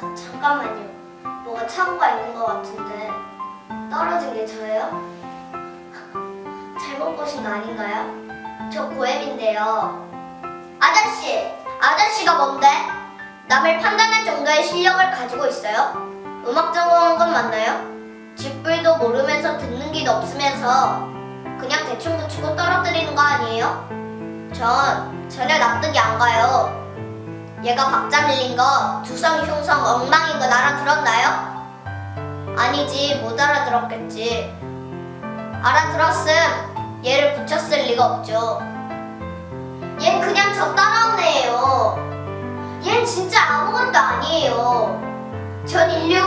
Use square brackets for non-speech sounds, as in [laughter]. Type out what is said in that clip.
자, 잠깐만요. 뭐가 착오가 있는 것 같은데 떨어진 게 저예요? [laughs] 잘못 보신 거 아닌가요? 저 고엠인데요. 아저씨, 아저씨가 뭔데? 남을 판단할 정도의 실력을 가지고 있어요? 음악 전공한 건 맞나요? 쥐뿔도 모르면서 듣는 귀도 없으면서 그냥 대충 붙이고 떨어뜨리는 거 아니에요? 전 전혀 납득이 안 가요. 얘가 박자 밀린 거 두성 흉성 엉망인 건 알아들었나요? 아니지 못 알아들었겠지. 알아들었음 얘를 붙였을 리가 없죠. 얜 그냥 저 따라온 애예요. 얜 진짜 아무것도 아니에요. 전 상류